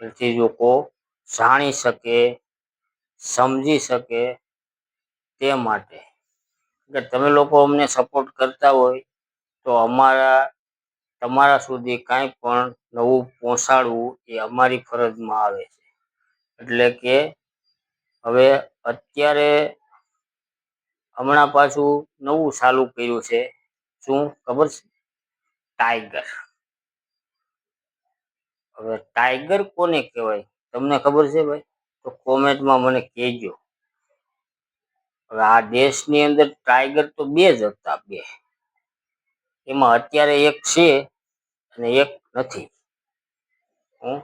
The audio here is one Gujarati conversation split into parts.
એથી લોકો જાણી શકે, સમજી શકે તે માટે. એટલે તમે લોકો અમને સપોર્ટ કરતા હોય, તો અમારા, તમારા સુધી કાંઈ પણ નવું પહોંચાડવું એ અમારી ફરજમાં આવે છે. એટલે કે હવે અત્યારે હમણાં પાછું નવું ચાલુ કર્યું છે. શું ખબર છે? ટાઈગર હવે ટાઈગર કોને કહેવાય? તમને ખબર છે ભાઈ? તો કોમેન્ટમાં મને કહેજો. હવે આ દેશની અંદર ટાઈગર તો બે જ હતા બે. એમાં અત્યારે એક છે અને એક નથી. હું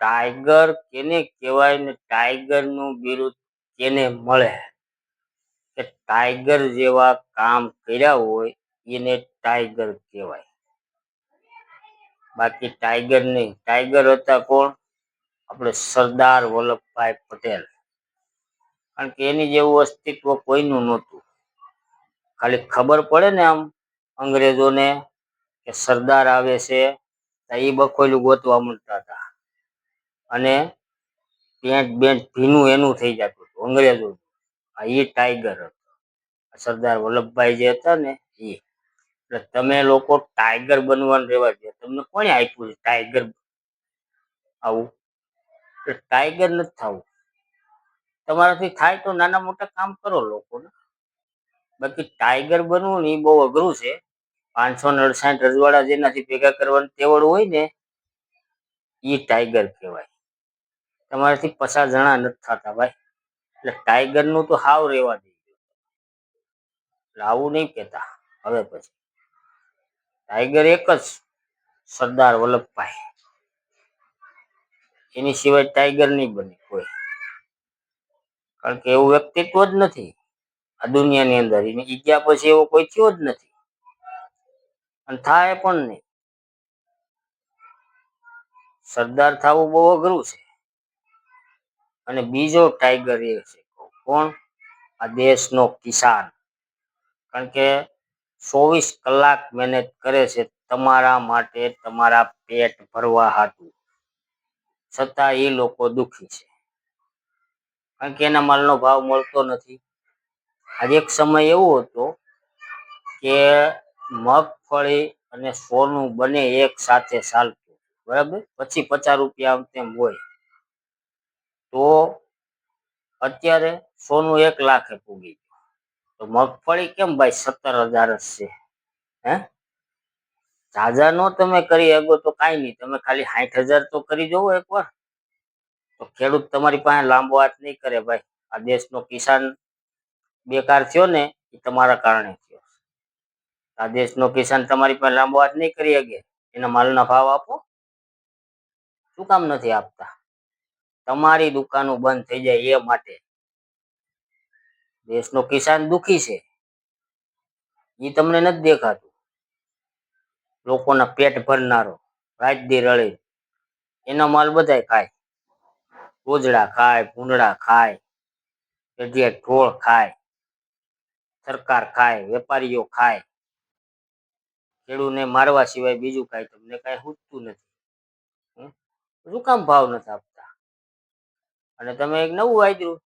ટાઈગર કેને કહેવાય ને ટાઈગરનું બિરુદ કેને મળે? કે ટાઈગર જેવા કામ કર્યા હોય એને ટાઈગર કહેવાય. બાકી ટાઈગર નહીં. ટાઈગર હતા કોણ? આપણે સરદાર વલ્લભભાઈ પટેલ. કારણ કે એની જેવું અસ્તિત્વ કોઈનું નહોતું. ખાલી ખબર પડે ને આમ અંગ્રેજોને કે સરદાર આવે છે, તો એ બખોલું ગોતવા મળતા હતા. અને પેન્ટ બેન્ટ ભીનું એનું થઈ જતું હતું અંગ્રેજો આ એ ટાઈગર હતો. સરદાર વલ્લભભાઈ જે હતા ને એ એટલે તમે લોકો ટાઈગર બનવાનું રહેવા દે તમને કોણે આપ્યું છે ટાઈગર આવું. એટલે ટાઈગર નથી થવું. તમારાથી થાય તો નાના મોટા કામ કરો લોકોને. બાકી ટાઈગર બનવું ને એ બહુ અઘરું છે. પાંચસો અડસાઠ રજવાડા જેનાથી ભેગા કરવાની તેવડ હોય ને એ ટાઈગર કહેવાય. તમારાથી પચાસ જણા નથી થતા ભાઈ. એટલે ટાઈગરનું તો હાવ રહેવા દેજો એટલે આવું નહીં કહેતા. હવે પછી. ટાઈગર એક જ સરદાર વલ્લભભાઈ. એની સિવાય ટાઈગર નહીં બને કોઈ. કારણ કે એવું વ્યક્તિત્વ જ નથી આ દુનિયાની અંદર. એને ઈજા પછી એવો કોઈ થયો જ નથી. અને થાય પણ નહીં. સરદાર થવું બહુ અઘરું છે. અને બીજો ટાઈગર એ છે કોણ? આ દેશનો કિસાન. કારણ કે ચોવીસ કલાક મહેનત કરે છે તમારા માટે તમારા પેટ ભરવા હાટું. છતાં એ લોકો દુઃખી છે. કારણ કે એના માલનો ભાવ મળતો નથી. આજે એક સમય એવો હતો કે મગફળી અને સોનું બંને એક સાથે ચાલતું. બરાબર? પછી પચાસ રૂપિયા આમ તેમ હોય. તો અત્યારે સોનું એક લાખે પૂગી તો મગફળી કેમ ભાઈ સત્તર હજાર જ છે? હે? ઝાઝા નો તમે કરી શકો તો કાંઈ નહીં. તમે ખાલી સાઠ હજાર તો કરી જોવો એકવાર. તો ખેડૂત તમારી પાસે લાંબો હાથ નહીં કરે ભાઈ. આ દેશનો કિસાન બેકાર થયો ને, એ તમારા કારણે થયો. આ દેશનો કિસાન તમારી પાસે લાંબો હાથ નહીં કરી શકે. એના માલના ભાવ આપો. શું કામ નથી આપતા? તમારી દુકાનો બંધ થઈ જાય એ માટે. દેશનો કિસાન દુખી છે. એ તમને નથી દેખાતું. લોકોના પેટ ભરનારો, રાત દી રળે એનો માલ બધાય ખાય. ગોજડા ખાય, ભૂંડડા ખાય જગ્યાએ ઢોળ ખાય, સરકાર ખાય, વેપારીઓ ખાય. ખેડૂતને મારવા સિવાય બીજું કાંઈ તમને કાંઈ ખૂટતું નથી? શું કામ ભાવ નથી આપતા. અને તમે એક નવું વાંચ્યું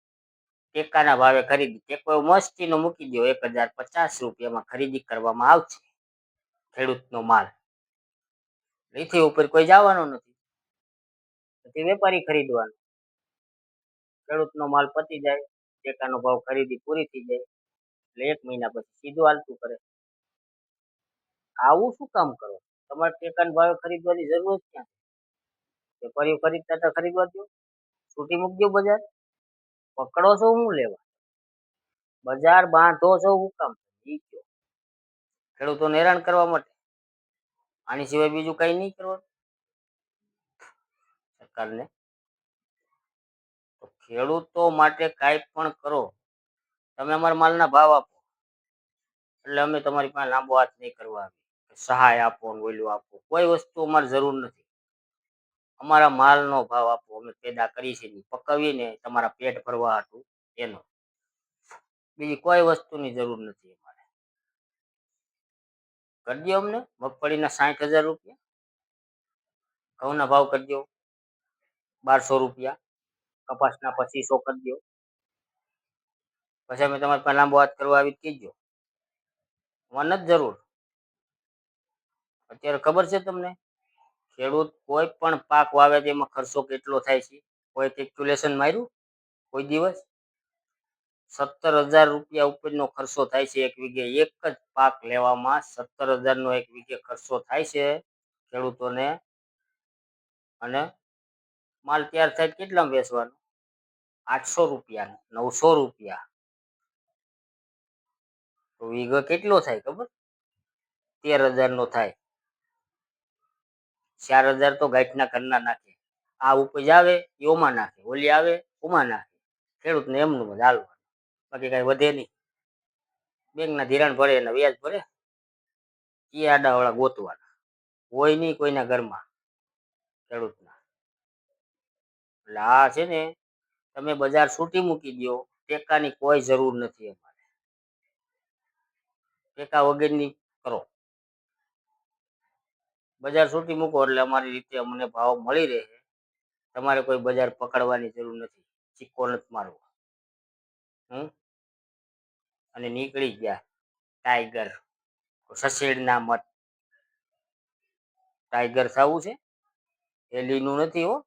ટેકાના ભાવે ખરીદી. ટેકો મસ્તીનો મૂકી દો એક હજાર પચાસ રૂપિયામાં ખરીદી કરવામાં આવશે ખેડૂતનો માલ. એથી ઉપર કોઈ જવાનો નથી. પછી વેપારી ખરીદવાનો. ખેડૂતનો માલ પતી જાય, ટેકાનો ભાવ ખરીદી પૂરી થઈ જાય, એટલે એક મહિના પછી સીધું હાલતું કરે. આવું શું કામ કરો? તમારે ટેકાના ભાવે ખરીદવાની જરૂર જ ક્યાં વેપારીઓ ખરીદતા હતા ખરીદવા દો છૂટી મૂકજો બજાર. પકડો છો હું લેવા? બજાર બાંધો છો હું કામ? ઈ કયો. ખેડૂતોને હેરાન કરવા માટે? આની સિવાય બીજું કઈ નહીં કરવાનું? સરકારને? ખેડૂતો માટે કાંઈ પણ કરો. તમે અમારા માલના ભાવ આપો. એટલે અમે તમારી પાસે લાંબો હાથ નહીં કરવા સહાય આપો ઓલું આપો. કોઈ વસ્તુ અમારે જરૂર નથી. અમારા માલનો ભાવ આપો, અમે પેદા કરી છે પકવીને તમારા પેટ ભરવા હતું એનો. બીજી કોઈ વસ્તુની જરૂર નથી અમારે. કરજો અમને, મગફળીના સાઠ હજાર રૂપિયા. ઘઉંના ભાવ કરજો બારસો રૂપિયા. કપાસના પચીસો કરજો પછી અમે તમારે પાસે લાંબો વાત કરવા આવી કહેજો મને નથી જરૂર. અત્યારે ખબર છે તમને? ખેડૂત કોઈ પણ પાક વાવે તેમાં ખર્ચો કેટલો થાય છે, કોઈ કેલ્ક્યુલેશન માર્યું? કોઈ દિવસ? સત્તર હજાર રૂપિયા ઉપરનો ખર્ચો થાય છે એક વીઘે. એક જ પાક લેવામાં સત્તર હજારનો એક વીઘે ખર્ચો થાય છે ખેડૂતોને. અને માલ તૈયાર થાય કેટલા વેચવાનો આઠસો રૂપિયા નવસો રૂપિયા. તો વીઘો કેટલો થાય ખબર? તેર હજારનો થાય. ચાર હજાર તો ગાંઠના ઘરના નાખે. આ ઉપજ આવે, એ ઓમાં નાખે. ઓલી આવે, ઓમાં નાખે. ખેડૂતને એમનું બધું હાલવાનું. બાકી કાંઈ વધે નહીં. બેંકના ધિરાણ ભરે એના વ્યાજ ભરે. એ આડાવાળા ગોતવાના. હોય નહીં કોઈના ઘરમાં ખેડૂતના. એટલે આ છે ને, તમે બજાર છૂટી મૂકી દો ટેકાની કોઈ જરૂર નથી અમારે. ટેકા વગરની કરો. બજાર છૂટી મૂકો એટલે અમારી રીતે અમને ભાવ મળી રહે. તમારે કોઈ બજાર પકડવાની જરૂર નથી. ચિક્કો નથી મારવો. હમ? અને નીકળી ગયા. ટાઈગર. સસેડના મત. ટાઈગર થવું છે? એલીનું નથી હો.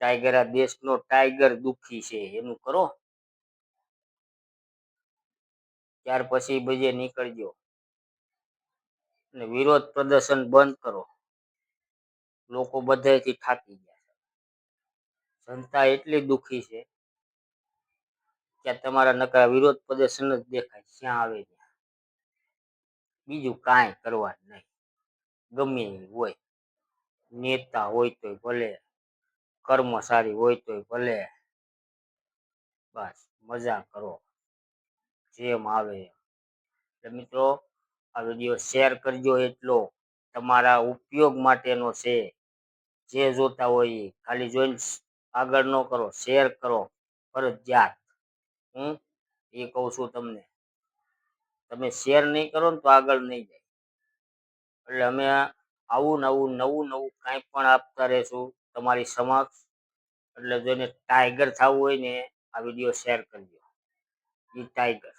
ટાઈગર આ દેશનો ટાઈગર દુખી છે. એનું કરો. ત્યાર પછી બજે નીકળજો. અને વિરોધ પ્રદર્શન બંધ કરો. લોકો બધેથી થાકી ગયા છે. જનતા એટલી દુખી છે કે તમારા નકરા વિરોધ પ્રદર્શન જ દેખાય જ્યાં આવે ત્યાં. બીજું કાંઈ કરવા નહીં. ગમે હોય, નેતા હોય તોય ભલે, કર્મચારી હોય તોય ભલે. બસ, મજા કરો. જેમ આવે એમ. એટલે મિત્રો આ વીડિયો શેર કરજો એટલો તમારા ઉપયોગ માટેનો છે. જે જોતા હોય ખાલી જોઈને આગળ ન કરો, શેર કરો, ફરજિયાત. હું એ કહું છું તમને. તમે શેર નહીં કરો ને તો આગળ નહીં જાય. એટલે અમે આવું નવું નવું નવું કાંઈ પણ આપતા રહેશું તમારી સમક્ષ. એટલે જોઈને ટાઈગર થવું હોય ને આ વીડિયો શેર કરજો. એ ટાઈગર